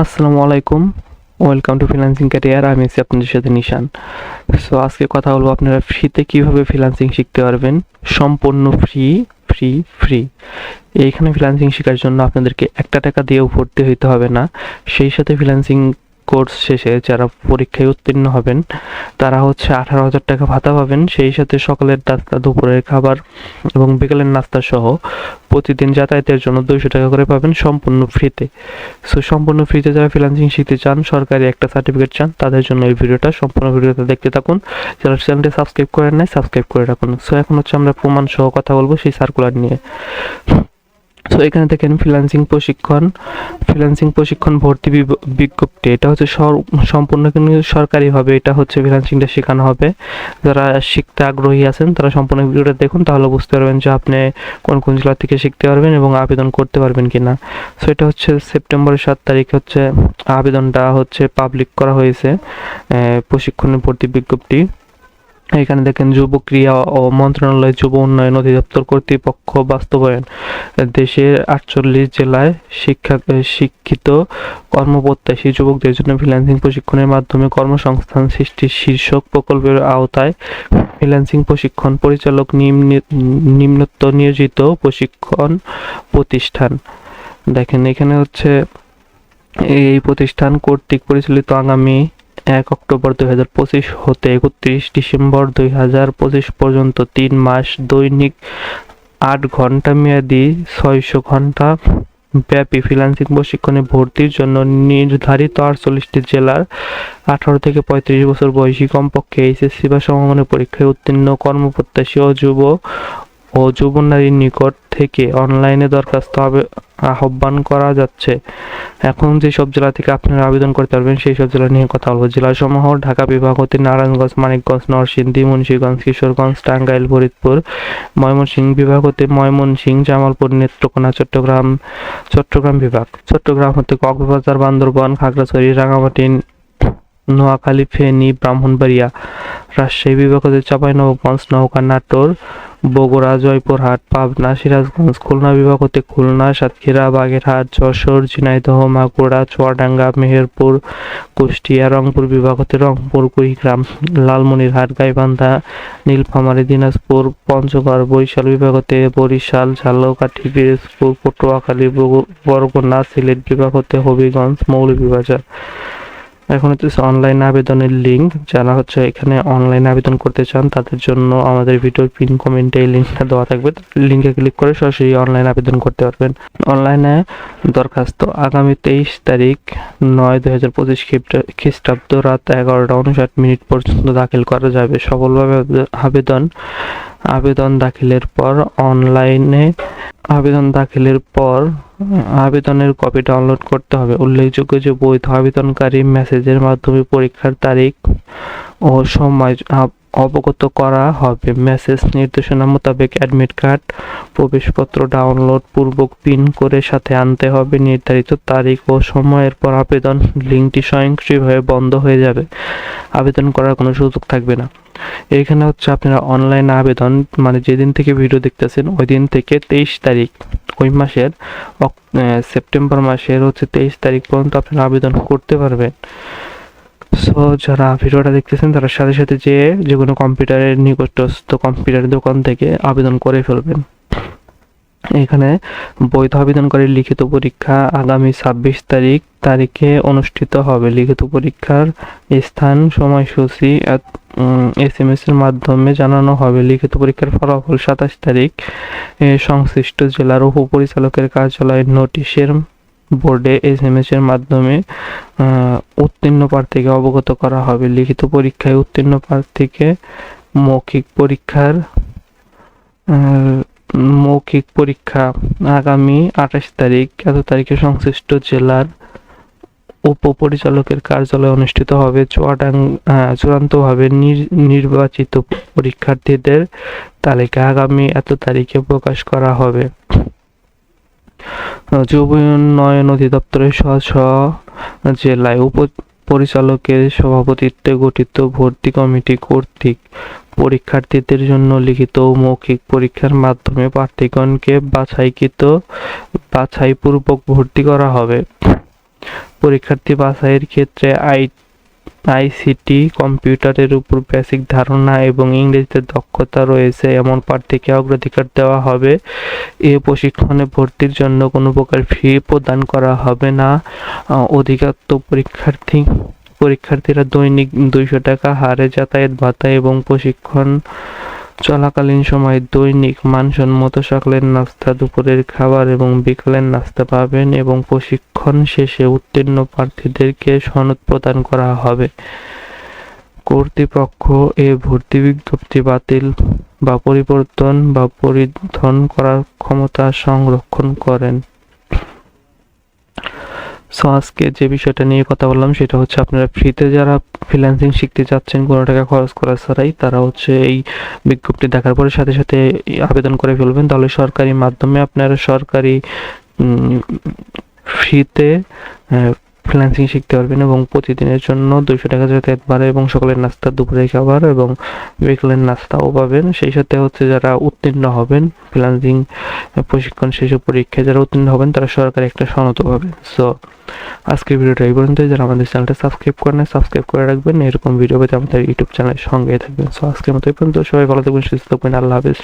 আসসালামু আলাইকুম। Welcome to financing career আমি আছি আপনাদের সাথে নিশান। সো আজকে কথা বলব আপনারা ফ্রিতে কীভাবে ফ্রিল্যান্সিং শিখতে পারবেন? সম্পূর্ণ ফ্রি ফ্রি ফ্রি এইখানে ফ্রিলান্সিং শেখার জন্য আপনাদেরকে একটা টাকা দিয়েও ভর্তি হইতে হবে না। সেই সাথে ফ্রিল্যান্সিং কোর্স শেষে যারা পরীক্ষায় উত্তীর্ণ হবেন, তারা হচ্ছে আঠারো হাজার টাকা ভাতা পাবেন। সেই সাথে সকালের নাস্তা, দুপুরের খাবার এবং বিকেলের নাস্তা সহ প্রতিদিন যাতায়াতের জন্য দুইশো টাকা করে পাবেন সম্পূর্ণ ফ্রিতে। সো সম্পূর্ণ ফ্রিতে যারা ফ্রিল্যান্সিং শিখতে চান, সরকারি একটা সার্টিফিকেট চান, তাদের জন্য এই ভিডিওটা, সম্পূর্ণ ভিডিওটা দেখতে থাকুন। যারা চ্যানেলটি সাবস্ক্রাইব করেন নাই সাবস্ক্রাইব করে রাখুন। সো এখন হচ্ছে আমরা প্রমাণ সহ কথা বলব সেই সার্কুলার নিয়ে। সো এখানে দেখেন ফ্রিল্যান্সিং প্রশিক্ষণ ফ্রিল্যান্সিং প্রশিক্ষণ ভর্তি বিজ্ঞপ্তি। এটা হচ্ছে সম্পূর্ণ কিন্তু সরকারিভাবে এটা হচ্ছে ফ্রিল্যান্সিংটা শেখানো হবে। যারা শিখতে আগ্রহী আছেন, তারা সম্পূর্ণ ভিডিওটা দেখুন, তাহলে বুঝতে পারবেন যে আপনি কোন কোন জেলা থেকে শিখতে পারবেন এবং আবেদন করতে পারবেন কিনা। সো এটা হচ্ছে সেপ্টেম্বরের সাত তারিখ হচ্ছে, আবেদনটা হচ্ছে পাবলিক করা হয়েছে প্রশিক্ষণের ভর্তি বিজ্ঞপ্তি। এখানে দেখেন যুব ক্রিয়া ও মন্ত্রণালয় যুব উন্নয়ন অধিদপ্তর কর্তৃপক্ষ বাস্তবায়ন। দেশের আটচল্লিশ জেলায় শিক্ষা শিক্ষিত কর্মপ্রত্যাশী যুবকদের জন্য ফ্রিল্যান্সিং প্রশিক্ষণের মাধ্যমে কর্মসংস্থান সৃষ্টির শীর্ষক প্রকল্পের আওতায় ফ্রিল্যান্সিং প্রশিক্ষণ পরিচালক নিম্ন- নিম্নোক্ত নিয়োজিত প্রশিক্ষণ প্রতিষ্ঠান। দেখেন, এখানে হচ্ছে এই প্রতিষ্ঠান কর্তৃক পরিচালিত আগামী এক অক্টোবর দুই হাজার পঁচিশ হতে একত্রিশ ডিসেম্বর দুই হাজার পঁচিশ পর্যন্ত তিন মাস দৈনিক আট ঘণ্টা মেয়াদি ছয়শো ঘণ্টা ব্যাপী ফ্রিল্যান্সিং প্রশিক্ষণে ভর্তির জন্য নির্ধারিত আটচল্লিশটি জেলার আঠারো থেকে পঁয়ত্রিশ বছর বয়সী কমপক্ষে এইচএসসি বা সমমানের পরীক্ষায় উত্তীর্ণ কর্মপ্রত্যাশী ও যুব ও যুব নারীর নিকট থেকে অনলাইনে দরখাস্ত আহ্বান করা যাচ্ছে। এখন যে সব জেলা থেকে আপনারা আবেদন করতে পারবেন সেই সব জেলা নিয়ে কথা বলব। জেলাসমূহ, ঢাকা বিভাগ হতে নারায়ণগঞ্জ, মানিকগঞ্জ, নরসিংদী, মুন্সিগঞ্জ, কিশোরগঞ্জ, টাঙ্গাইল, ফরিদপুর, ময়মনসিংহ বিভাগ হতে ময়মনসিংহ, জামালপুর, নেত্রকোনা, চট্টগ্রাম চট্টগ্রাম বিভাগ। চট্টগ্রাম হতে কক্সবাজার, বান্দরবান, খাগড়াছড়ি রাঙামাটি নোয়াখালী, ফেনী, ব্রাহ্মণবাড়িয়া। রাজশাহী বিভাগ হতে চাঁপাইনবাবগঞ্জ নওগাঁ নাটোর বগুড়া, জয়পুরহাট, পাবনা, সিরাজগঞ্জ, খুলনা বিভাগ হতে খুলনা, সাতক্ষীরা, বাগেরহাট, যশোর, ঝিনাইদহ, মাগুরা, চুয়াডাঙ্গা, মেহেরপুর, কুষ্টিয়া, রংপুর বিভাগ হতে রংপুর, কুড়িগ্রাম, লালমনিরহাট, গাইবান্ধা, নীলফামারী, দিনাজপুর, পঞ্চগড়, বরিশাল বিভাগ হতে বরিশাল, ঝালকাঠি, পিরোজপুর, পটুয়াখালী, বরগুনা, সিলেট বিভাগ হতে হবিগঞ্জ, মৌলভীবাজার। এখন হচ্ছে অনলাইন আবেদনের লিঙ্ক যারা হচ্ছে এখানে অনলাইন আবেদন করতে চান, তাদের জন্য আমাদের ভিডিওর পিন কমেন্টে এই লিঙ্কটা দেওয়া থাকবে। লিঙ্কে ক্লিক করে সরাসরি অনলাইন আবেদন করতে পারবেন। অনলাইনে দরখাস্ত আগামী তেইশ তারিখ নয় দুই হাজার পঁচিশ খ্রিস্টাব্দ রাত এগারোটা উনষাট মিনিট পর্যন্ত দাখিল করা যাবে। সফলভাবে আবে- আবেদন আবেদন দাখিলের পর অনলাইনে আবেদন দাখিলের পর আবেদনের কপি ডাউনলোড করতে হবে। উল্লেখযোগ্য যে বৈধ আবেদনকারী মেসেজের মাধ্যমে পরীক্ষার তারিখ ও সময় অবগত করা হবে। মেসেজ নির্দেশনা মোতাবেক অ্যাডমিট কার্ড প্রবেশপত্র ডাউনলোড পূর্বক পিন করে সাথে আনতে হবে। নির্ধারিত তারিখ ও সময়ের পর আবেদন লিঙ্কটি স্বয়ংক্রিয়ভাবে বন্ধ হয়ে যাবে। আবেদন করার কোনো সুযোগ থাকবে না। এইখানে হচ্ছে আপনারা অনলাইন আবেদন মানে যেদিন থেকে ভিডিও দেখতেছেন ওই দিন থেকে তেইশ তারিখ। ওই মাসের সেপ্টেম্বর মাসের হচ্ছে তেইশ তারিখ পর্যন্ত আপনারা আবেদন করতে পারবেন। সো যারা ভিডিওটা দেখতেছেন, তারা সাথে সাথে যে যে কোনো কম্পিউটারের নিকটস্থ কম্পিউটার দোকান থেকে আবেদন করে ফেলবেন। এখানে বৈধ আবেদনকারীর লিখিত পরীক্ষা আগামী ছাব্বিশ তারিখ, তারিখে অনুষ্ঠিত হবে। লিখিত পরীক্ষার স্থান, সময়সূচি এস এম এস এর মাধ্যমে জানানো হবে। লিখিত পরীক্ষার ফলাফল সাতাশ তারিখ সংশ্লিষ্ট জেলার উপপরিচালকের কার্যালয়ের নোটিশের বোর্ডে এস এম এস এর মাধ্যমে উত্তীর্ণ প্রার্থীকে অবগত করা হবে। লিখিত পরীক্ষায় উত্তীর্ণ প্রার্থীকে মৌখিক পরীক্ষার মৌখিক পরীক্ষা আগামী আঠাশ তারিখ, এত তারিখে সংশ্লিষ্ট জেলার উপপরিচালকের কার্যালয়ে অনুষ্ঠিত হবে চুয়াডাং চূড়ান্তভাবে নির্বাচিত পরীক্ষার্থীদের তালিকা। আগামী এত তারিখে প্রকাশ করা হবে। যুব উন্নয়ন অধিদপ্তরের স্ব স্ব জেলায় উপ পরিচালকের সভাপতিত্বে গঠিত ভর্তি কমিটি কর্তৃক পরীক্ষার্থীদের জন্য লিখিত মৌখিক পরীক্ষার মাধ্যমে প্রার্থীগণকে বাছাইকৃত, বাছাইপূর্বক ভর্তি করা হবে। পরীক্ষার্থী বাছাইয়ের ক্ষেত্রে আই আইসিটি কম্পিউটারের উপর বেসিক ধারণা এবং ইংরেজিতে দক্ষতা রয়েছে। এমন প্রার্থীকে অগ্রাধিকার দেওয়া হবে। এ প্রশিক্ষণে ভর্তির জন্য কোনো প্রকার ফি প্রদান করা হবে না। অধিকাত্ম পরীক্ষার্থী পরীক্ষার্থীরা দৈনিক দুইশো টাকা হারে যাতায়াত ভাতা এবং প্রশিক্ষণ চলাকালীন সময় দৈনিক মানসম্মত সকালের নাস্তা, দুপুরের খাবার এবং বিকালের নাস্তা পাবেন এবং প্রশিক্ষণ শেষে উত্তীর্ণ প্রার্থীদেরকে সনদ প্রদান করা হবে। কর্তৃপক্ষ এ ভর্তি বিজ্ঞপ্তি বাতিল বা পরিবর্তন বা পরিধন করার ক্ষমতা সংরক্ষণ করেন। সো আজকে যে বিষয়টা নিয়ে কথা বললাম, সেটা হচ্ছে আপনারা ফ্রিতে যারা ফ্রিল্যান্সিং শিখতে চাচ্ছেন, কোনো টাকা খরচ করা ছাড়াই তারা হচ্ছে এই বিজ্ঞপ্তি দেখার পরে সাথে সাথে আবেদন করে ফেলবেন। তাহলে সরকারি মাধ্যমে আপনারা সরকারি ফ্রিতে ফ্রিল্যান্সিং শিখতে পারবেন এবং প্রতিদিনের জন্য দুইশো টাকা যাতায়াত ভাড়া এবং সকালের নাস্তা দুপুরে খাবার এবং বিকেলের নাস্তাও পাবেন। সেই সাথে হচ্ছে যারা উত্তীর্ণ হবেন ফ্রিল্যান্সিং প্রশিক্ষণ শেষে পরীক্ষায় যারা উত্তীর্ণ হবেন, তারা সরকারি একটা সনদ পাবে সো আজকের ভিডিওটা এই পর্যন্ত যারা আমাদের চ্যানেলটা সাবস্ক্রাইব করেন সাবস্ক্রাইব করে রাখবেন। এরকম ভিডিও পেতে আমাদের ইউটিউব চ্যানেলের সঙ্গে থাকবেন। সো আজকের মতো এই পর্যন্ত। সবাই ভালো থাকবেন, সুস্থ থাকবেন। আল্লাহ হাফিজ।